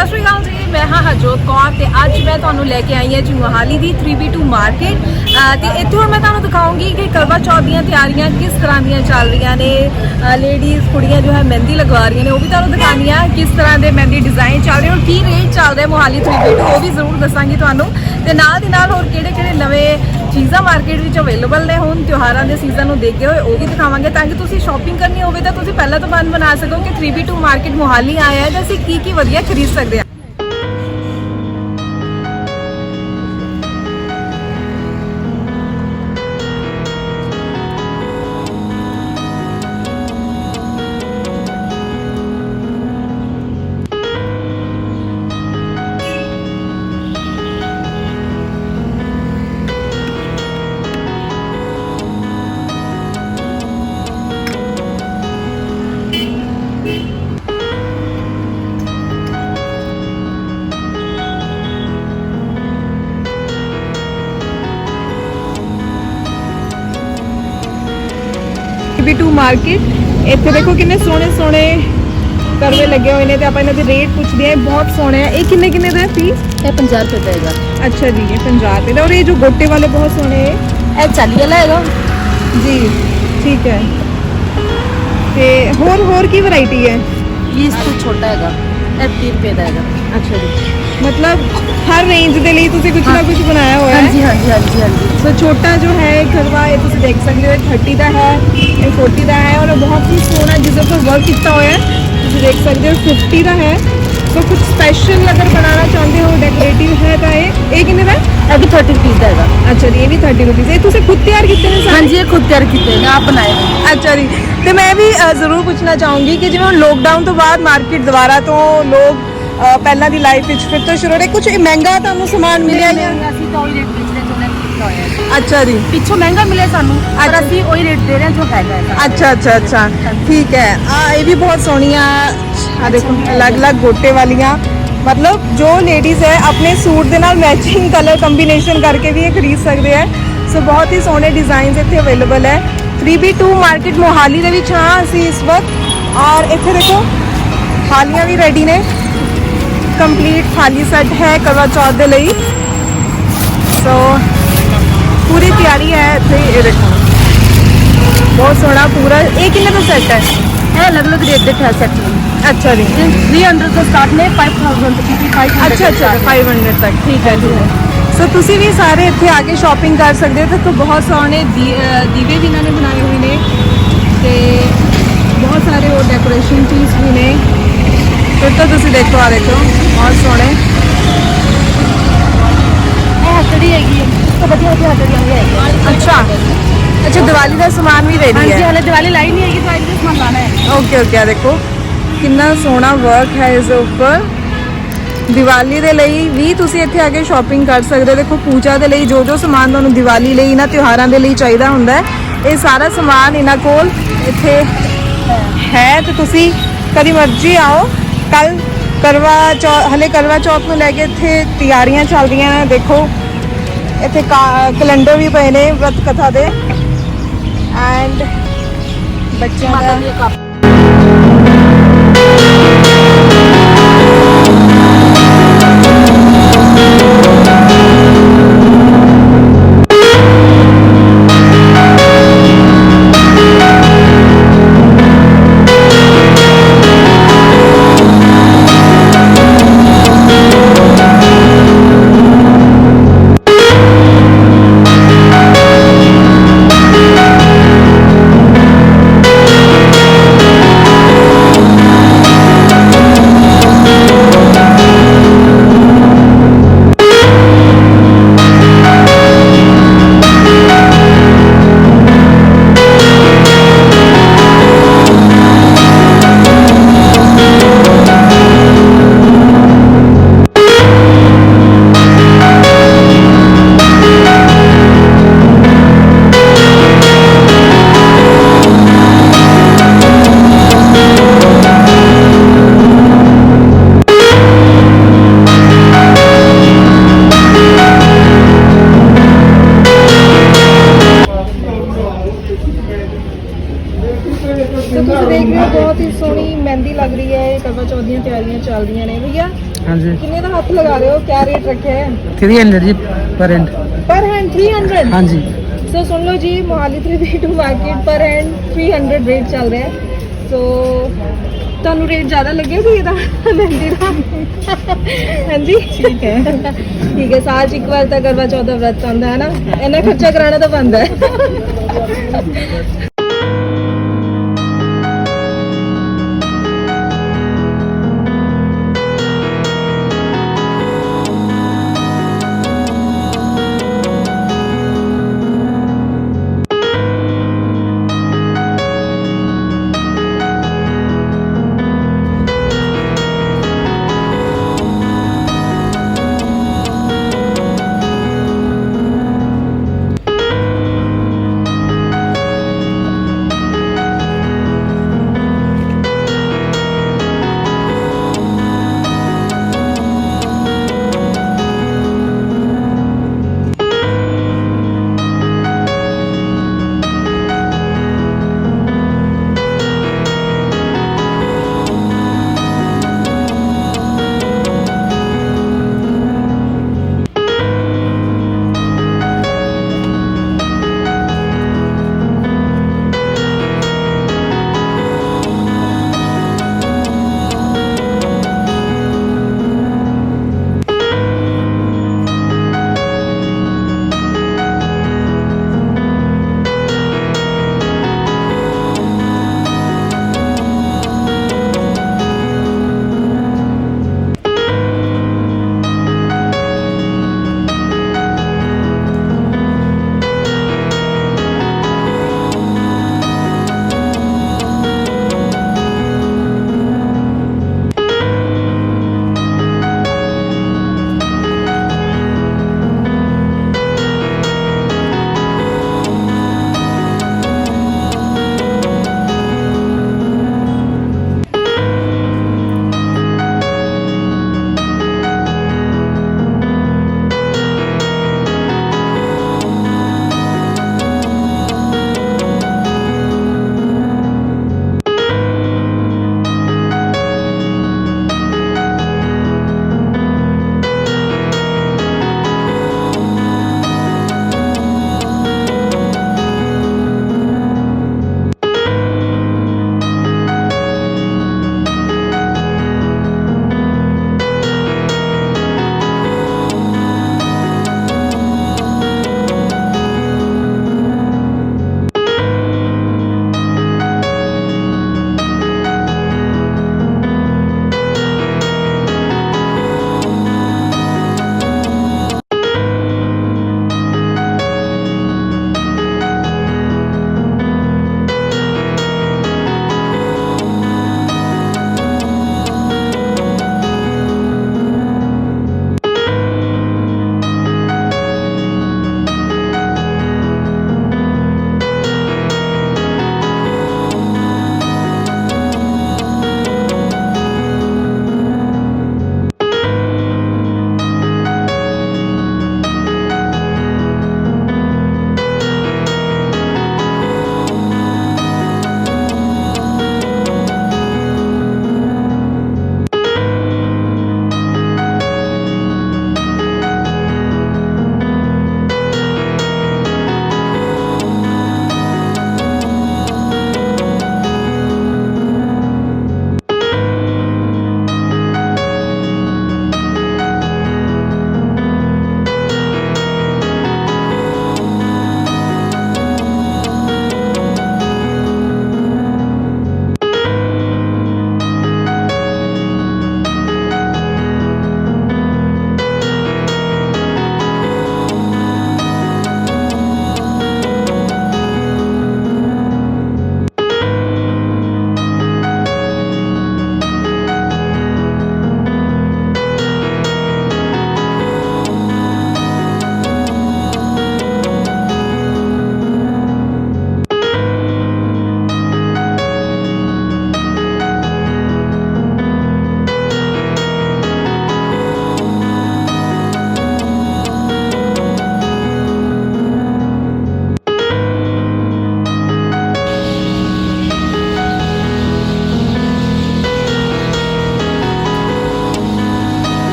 ਸਤਿ ਸ਼੍ਰੀ ਅਕਾਲ ਜੀ, ਮੈਂ ਹਾਂ ਹਰਜੋਤ ਕੌਰ ਤੇ ਅੱਜ ਮੈਂ ਤੁਹਾਨੂੰ ਲੈ ਕੇ ਆਈ ਹਾਂ ਜੀ ਮੋਹਾਲੀ ਦੀ 3B2 ਮਾਰਕੀਟ ਤੇ ਇੱਥੇ ਹੁਣ ਮੈਂ ਤੁਹਾਨੂੰ ਦਿਖਾਉਂਗੀ ਕਿ ਕਰਵਾ ਚੌਥ ਦੀਆਂ ਤਿਆਰੀਆਂ ਕਿਸ ਤਰ੍ਹਾਂ ਦੀਆਂ ਚੱਲ ਰਹੀਆਂ ਨੇ। ਲੇਡੀਜ਼ ਕੁੜੀਆਂ ਜੋ ਹੈ ਮਹਿੰਦੀ ਲਗਵਾ ਰਹੀਆਂ ਨੇ, ਉਹ ਵੀ ਤੁਹਾਨੂੰ ਦਿਖਾਉਣੀ ਆ ਕਿਸ ਤਰ੍ਹਾਂ ਦੇ ਮਹਿੰਦੀ ਡਿਜ਼ਾਈਨ ਚੱਲ ਰਹੇ ਔਰ ਕੀ ਰੇਟ ਚੱਲ ਰਿਹਾ ਮੋਹਾਲੀ 3B2 ਉਹ ਵੀ ਜ਼ਰੂਰ ਦੱਸਾਂਗੀ ਤੁਹਾਨੂੰ। ਤੇ ਨਾਲ ਦੀ ਨਾਲ ਹੋਰ ਕਿਹੜੇ ਕਿਹੜੇ ਨਵੇਂ ਅਵੇਲੇਬਲ ਨੇ ਹੁਣ ਤਿਉਹਾਰਾਂ ਦੇ ਸੀਜ਼ਨ ਨੂੰ ਦੇਖਦੇ ਹੋਏ, ਉਹ ਵੀ ਦਿਖਾਵਾਂਗੇ ਤਾਂ ਕਿ ਤੁਸੀਂ ਸ਼ਾਪਿੰਗ ਕਰਨੀ ਹੋਵੇ ਤਾਂ ਤੁਸੀਂ ਪਹਿਲਾਂ ਤੋਂ ਮਨ ਬਣਾ ਸਕੋ ਕਿ 3B2 ਮਾਰਕੀਟ ਮੋਹਾਲੀ ਆਇਆ ਹੈ ਤਾਂ ਅਸੀਂ ਕੀ ਕੀ ਵਧੀਆ ਖਰੀਦ ਸਕਦੇ ਹਾਂ। B2 ਮਾਰਕੀਟ ਇੱਥੇ ਦੇਖੋ ਕਿੰਨੇ ਸੋਹਣੇ ਸੋਹਣੇ ਕਰਵੇ ਲੱਗੇ ਹੋਏ ਨੇ ਤੇ ਆਪਾਂ ਇਹਨਾਂ ਦੇ ਰੇਟ ਪੁੱਛਦੇ ਇਹ ਬਹੁਤ ਸੋਹਣੇ ਆ। ਇਹ ਕਿੰਨੇ ਕਿੰਨੇ ਦਾ ਪੀਸ ਇਹ 50 ਰੁਪਏ ਦਾ ਹੈਗਾ। ਅੱਛਾ ਜੀ ਇਹ 50 ਰੁਪਏ ਦਾ। ਔਰ ਇਹ ਜੋ ਗੋਟੇ ਵਾਲੇ ਬਹੁਤ ਸੋਹਣੇ ਇਹ 40 ਵਾਲਾ ਹੈਗਾ। ਜੀ ਠੀਕ ਹੈ। ਤੇ ਹੋਰ ਹੋਰ ਕੀ ਵੈਰਾਈਟੀ ਹੈ? ਇਹ ਇਸ ਤੋਂ ਛੋਟਾ ਹੈਗਾ। 30 ਰੁਪਏ ਦਾ ਹੈਗਾ। ਅੱਛਾ ਜੀ। ਮਤਲਬ ਹਰ ਰੇਂਜ ਦੇ ਲਈ ਤੁਸੀਂ ਕੁਝ ਨਾ ਕੁਝ ਬਣਾਇਆ ਹੋਇਆ ਹੈ। ਹਾਂਜੀ ਹਾਂਜੀ ਹਾਂਜੀ ਹਾਂਜੀ। ਸੋ ਛੋਟਾ ਜੋ ਹੈ ਖਰਵਾ ਇਹ ਤੁਸੀਂ ਦੇਖ ਸਕਦੇ ਹੋ ਇਹ 30 ਦਾ ਹੈ ਇਹ 40 ਦਾ ਹੈ ਔਰ ਇਹ ਬਹੁਤ ਹੀ ਸੋਹਣਾ ਜਿਸ ਉੱਪਰ ਵਰਕ ਕੀਤਾ ਹੋਇਆ ਹੈ। ਤੁਸੀਂ ਦੇਖ ਸਕਦੇ ਹੋ 50 ਦਾ ਹੈ। ਸੋ ਕੁਝ ਸਪੈਸ਼ਲ ਅਗਰ ਬਣਾਉਣਾ ਚਾਹੁੰਦੇ ਹੋ ਡੈਕੋਰੇਟਿਵ ਹੈ ਤਾਂ ਇਹ ਇਹ ਕਿੰਨੇ ਦਾ ਹੈ? ਇਹ ਵੀ 30 ਰੁਪਏ ਦਾ ਹੈਗਾ ਅੱਛਾ ਜੀ ਇਹ ਵੀ 30 ਰੁਪਏ ਇਹ ਤੁਸੀਂ ਖੁਦ ਤਿਆਰ ਕੀਤੇ ਨੇ ਸਾਰੇ ਹਾਂਜੀ ਇਹ ਖੁਦ ਤਿਆਰ ਕੀਤੇ ਨੇ ਆਪ ਬਣਾਏ ਨੇ ਅੱਛਾ ਜੀ ਤੇ ਮੈਂ ਵੀ ਅ, ਜ਼ਰੂਰ ਪੁੱਛਣਾ ਚਾਹੂੰਗੀ ਕਿ ਜਿਵੇਂ ਹੁਣ ਲੋਕਡਾਊਨ ਤੋਂ ਬਾਅਦ ਮਾਰਕੀਟ ਦੁਬਾਰਾ ਤੋਂ ਲੋਕ ਅ, ਪਹਿਲਾਂ ਦੀ ਲਾਈਫ ਵਿੱਚ ਫਿਰ ਤੋਂ ਸ਼ੁਰੂ ਹੋ ਰਹੇ ਕੁਝ ਮਹਿੰਗਾ ਤੁਹਾਨੂੰ ਸਮਾਨ ਮਿਲਿਆ ਜਾਂ ਅਸੀਂ ਤਾਂ ਉਹੀ ਰੇਟ ਵੇਚਦੇ ਜੋ ਨੇ ਕੀਤਾ ਹੋਇਆ ਹੈ ਅੱਛਾ ਜੀ ਪਿੱਛੋਂ ਮਹਿੰਗਾ ਮਿਲੇ ਸਾਨੂੰ ਅੱਛਾ। ਪਰ ਅਸੀਂ ਉਹੀ ਰੇਟ ਦੇ ਰਹੇ ਹਾਂ ਜੋ ਹੈਗਾ ਹੈ ਅੱਛਾ ਅੱਛਾ ਅੱਛਾ ਠੀਕ ਹੈ ਆ ਇਹ ਵੀ ਬਹੁਤ ਸੋਹਣੀਆਂ ਆ ਦੇਖੋ ਅਲੱਗ-ਅਲੱਗ ਗੋਟੇ ਵਾਲੀਆਂ ਮਤਲਬ ਜੋ ਲੇਡੀਜ਼ ਹੈ ਆਪਣੇ ਸੂਟ ਦੇ ਨਾਲ ਮੈਚਿੰਗ ਕਲਰ ਕੰਬੀਨੇਸ਼ਨ ਕਰਕੇ ਵੀ ਇਹ ਖਰੀਦ ਸਕਦੇ ਹੈ ਸੋ ਬਹੁਤ ਹੀ ਸੋਹਣੇ ਡਿਜ਼ਾਈਨਸ ਇੱਥੇ ਅਵੇਲੇਬਲ ਹੈ 3B2 ਮਾਰਕੀਟ ਮੋਹਾਲੀ ਦੇ ਵਿੱਚ ਹਾਂ ਅਸੀਂ ਇਸ ਵਕਤ ਔਰ ਇੱਥੇ ਦੇਖੋ ਥਾਲੀਆਂ ਵੀ ਰੈਡੀ ਨੇ ਕੰਪਲੀਟ ਥਾਲੀ ਸੈੱਟ ਹੈ ਕਰਵਾ ਚੌਥ ਦੇ ਲਈ ਸੋ ਪੂਰੀ ਤਿਆਰੀ ਹੈ ਇੱਥੇ ਇਹ ਦੇਖੋ ਬਹੁਤ ਸੋਹਣਾ ਪੂਰਾ ਇਹ ਕਿੰਨੇ ਦਾ ਸੈੱਟ ਹੈ ਇਹ ਅਲੱਗ ਅਲੱਗ ਰੇਟ ਦੇ ਹੈ ਸੈਟ ਨੇ ਅੱਛਾ ਜੀ 300 ਤੋਂ ਸਟਾਰਟ ਨੇ 5000 ਤੋਂ 500 ਅੱਛਾ ਅੱਛਾ 500 ਤੱਕ ਠੀਕ ਹੈ ਜੀ ਸੋ ਤੁਸੀਂ ਵੀ ਸਾਰੇ ਇੱਥੇ ਆ ਕੇ ਸ਼ਾਪਿੰਗ ਕਰ ਸਕਦੇ ਹੋ ਤੇ ਇੱਥੇ ਬਹੁਤ ਸੋਹਣੇ ਦੀ- ਅਹ ਦੀਵੇ ਵੀ ਇਹਨਾਂ ਨੇ ਬਣਾਏ ਹੋਏ ਨੇ ਤੇ ਬਹੁਤ ਸਾਰੇ ਹੋਰ ਡੈਕੋਰੇਸ਼ਨ ਚੀਜ਼ ਵੀ ਨੇ ਫਿਰ ਤਾਂ ਤੁਸੀਂ ਦੇਖੋ ਆ ਦੇਖੋ ਬਹੁਤ ਸੋਹਣੇ ਇਹ ਹੱਥੜੀ ਹੈਗੀ ਹੈ ਤਾਂ ਵਧੀਆ ਵਧੀਆ ਹੱਥੜੀਆਂ ਵੀ ਹੈਗੀਆਂ ਅੱਛਾ ਅੱਛਾ ਦੀਵਾਲੀ ਦਾ ਸਮਾਨ ਵੀ ਰੈਡੀ ਹਾਂਜੀ ਹੈ। ਹਲੇ ਦੀਵਾਲੀ ਲਾਈ ਨਹੀਂ ਹੈਗੀ ਤਾਂ ਅੱਜ ਇਸ ਮੰਗਾਣਾ ਹੈ। ਓਕੇ ਓਕੇ ਆ ਦੇਖੋ ਕਿੰਨਾ ਸੋਹਣਾ ਵਰਕ ਹੈ ਇਸ ਦੇ ਉੱਪਰ। ਦੀਵਾਲੀ ਦੇ ਲਈ ਵੀ ਤੁਸੀਂ ਇੱਥੇ ਆ ਕੇ ਸ਼ਾਪਿੰਗ ਕਰ ਸਕਦੇ ਹੋ। ਦੇਖੋ ਪੂਜਾ ਦੇ ਲਈ ਜੋ ਜੋ ਸਮਾਨ ਤੁਹਾਨੂੰ ਦੀਵਾਲੀ ਲਈ ਇਹਨਾਂ ਤਿਉਹਾਰਾਂ ਦੇ ਲਈ ਚਾਹੀਦਾ ਹੁੰਦਾ ਹੈ ਇਹ ਸਾਰਾ ਸਮਾਨ ਇਹਨਾਂ ਕੋਲ ਇੱਥੇ ਹੈ। ਤੇ ਤੁਸੀਂ ਕਦੀ ਮਰਜ਼ੀ ਆਓ। ਕੱਲ ਕਰਵਾ ਚੌਥ ਹਲੇ ਕਰਵਾ ਚੌਥ ਨੂੰ ਲੈ ਕੇ ਇੱਥੇ ਤਿਆਰੀਆਂ ਚੱਲਦੀਆਂ ਨੇ। ਦੇਖੋ ਇੱਥੇ ਕੈਲੰਡਰ ਵੀ ਪਏ ਨੇ ਵਰਤ ਕਥਾ ਦੇ। and बच्चों का ਦਾ ਦੀ ਕੱਪ ਸਾਰੀਆਂ ਚੱਲਦੀਆਂ ਨੇ ਭਈਆ ਹਾਂਜੀ। ਕਿੰਨੇ ਦਾ ਹੱਥ ਲਗਾ ਰਹੇ ਹੋ? ਕਿਆ ਰੇਟ ਰੱਖਿਆ ਹੈ? 300 ਜੀ ਪਰ ਹੈਂਡ ਪਰ ਹੈਂਡ 300 ਹਾਂਜੀ। ਸੋ ਸੁਣ ਲਓ ਜੀ ਮੋਹਾਲੀ 3B2 ਮਾਰਕੀਟ ਪਰ ਹੈਂਡ 300 ਰੇਟ ਚੱਲ ਰਿਹਾ ਹੈ। ਸੋ ਤੁਹਾਨੂੰ ਰੇਟ ਜ਼ਿਆਦਾ ਲੱਗਿਆ ਸੀ ਇਹਦਾ ਮਹਿੰਦੀ ਦਾ? ਹਾਂਜੀ ਠੀਕ ਹੈ। ਠੀਕ ਹੈ ਸਾਲ ਚ ਇੱਕ ਵਾਰ ਤਾਂ ਕਰਵਾ ਚੌਥ ਦਾ ਵਰਤ ਆਉਂਦਾ ਹੈ ਨਾ? ਇੰਨਾ ਖਰਚਾ ਕਰਾਉਣਾ ਤਾਂ ਬੰਦਾ ਹੈ।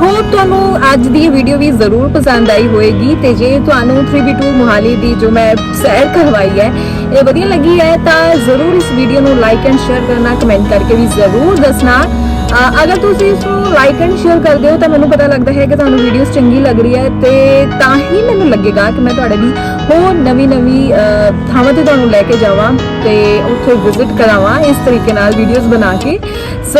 ਹੋਪ ਤੁਹਾਨੂੰ ਅੱਜ ਦੀ ਵੀਡੀਓ ਵੀ ਜ਼ਰੂਰ ਪਸੰਦ ਆਈ ਹੋਵੇਗੀ ਤੇ ਜੇ ਤੁਹਾਨੂੰ 3B2 ਮੋਹਾਲੀ ਦੀ ਜੋ ਮੈਂ ਸੈਰ ਕਰਵਾਈ ਹੈ, ਇਹ ਵਧੀਆ ਲੱਗੀ ਹੈ, ਤਾਂ ਜ਼ਰੂਰ ਇਸ ਵੀਡੀਓ ਨੂੰ ਲਾਈਕ ਐਂਡ ਸ਼ੇਅਰ ਕਰਨਾ ਕਮੈਂਟ ਕਰਕੇ ਵੀ ਜ਼ਰੂਰ ਦੱਸਣਾ। ਅਗਰ ਤੁਸੀਂ ਇਸ ਨੂੰ ਲਾਈਕ ਐਂਡ ਸ਼ੇਅਰ ਕਰਦੇ ਹੋ ਤਾਂ ਮੈਨੂੰ ਪਤਾ ਲੱਗਦਾ ਹੈ ਕਿ ਤੁਹਾਨੂੰ ਵੀਡੀਓਜ਼ ਚੰਗੀ ਲੱਗ ਰਹੀ ਹੈ ਤੇ ਤਾਂ ਹੀ ਮੈਨੂੰ ਲੱਗੇਗਾ ਕਿ ਮੈਂ ਤੁਹਾਡੇ ਲਈ ਹੋਰ ਨਵੀਂ ਨਵੀਂ ਥਾਵਾਂ ਤੇ ਤੁਹਾਨੂੰ ਲੈ ਕੇ ਜਾਵਾਂ ਤੇ ਉੱਥੇ ਵਿਜ਼ਿਟ ਕਰਾਵਾਂ, ਇਸ ਤਰੀਕੇ ਨਾਲ ਵੀਡੀਓਜ਼ ਬਣਾ ਕੇ। ਸੋ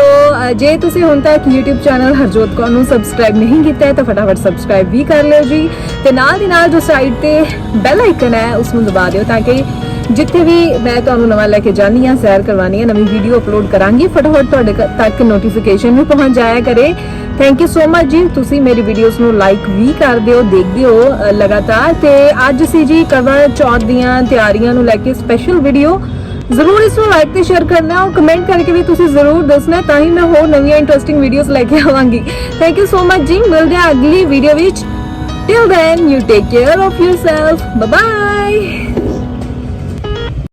ਜੇ ਤੁਸੀਂ ਹੁਣ ਤੱਕ YouTube ਚੈਨਲ ਹਰਜੋਤ ਕੌਰ ਨੂੰ ਸਬਸਕ੍ਰਾਈਬ ਨਹੀਂ ਕੀਤਾ ਹੈ, ਤਾਂ ਫਟਾਫਟ ਸਬਸਕ੍ਰਾਈਬ ਵੀ ਕਰ ਲਿਓ ਜੀ। ਤੇ ਨਾਲ ਦੀ ਨਾਲ ਜੋ ਸਾਈਡ ਤੇ ਬੈਲ ਆਈਕਨ ਹੈ ਉਸ ਨੂੰ ਦਬਾ ਦਿਓ ਤਾਂ ਕਿ ਜਿੱਥੇ ਵੀ ਮੈਂ ਤੁਹਾਨੂੰ ਨਵਾਂ ਲੈ ਕੇ ਜਾਣੀ ਆ ਸੈਰ ਕਰਵਾਉਣੀ ਆ ਨਵੀਂ ਵੀਡੀਓ ਅਪਲੋਡ ਕਰਾਂਗੀ, ਫਟਾਫਟ ਤੁਹਾਡੇ ਕ- ਤੱਕ ਨੋਟੀਫਿਕੇਸ਼ਨ ਵੀ ਪਹੁੰਚ ਜਾਇਆ ਕਰੇ। ਥੈਂਕ ਯੂ ਸੋ ਮਚ ਜੀ। ਤੁਸੀਂ ਮੇਰੀ ਵੀਡੀਓਜ਼ ਨੂੰ ਲਾਈਕ ਵੀ ਕਰਦੇ ਹੋ ਦੇਖਦੇ ਹੋ ਲਗਾਤਾਰ। ਤੇ ਅੱਜ ਸੀ ਜੀ ਕਰਵਾ ਚੌਥ ਦੀਆਂ ਤਿਆਰੀਆਂ ਨੂੰ ਲੈ ਕੇ ਸਪੈਸ਼ਲ ਵੀਡੀਓ ਜ਼ਰੂਰ ਇਸ ਨੂੰ ਲਾਈਕ ਤੇ ਸ਼ੇਅਰ ਕਰਨਾ ਔਰ ਕਮੈਂਟ ਕਰਕੇ ਵੀ ਤੁਸੀਂ ਜ਼ਰੂਰ ਦੱਸਣਾ ਤਾਂ ਹੀ ਮੈਂ ਹੋਰ ਨਵੀਆਂ ਇੰਟਰਸਟਿੰਗ ਵੀਡੀਓਜ਼ ਲੈ ਕੇ ਆਵਾਂਗੀ। ਥੈਂਕ ਯੂ ਸੋ ਮਚ ਜੀ। ਮਿਲਦੇ ਹਾਂ ਅਗਲੀ ਵੀਡੀਓ ਵਿੱਚ। Till then, you take care of yourself. Bye bye.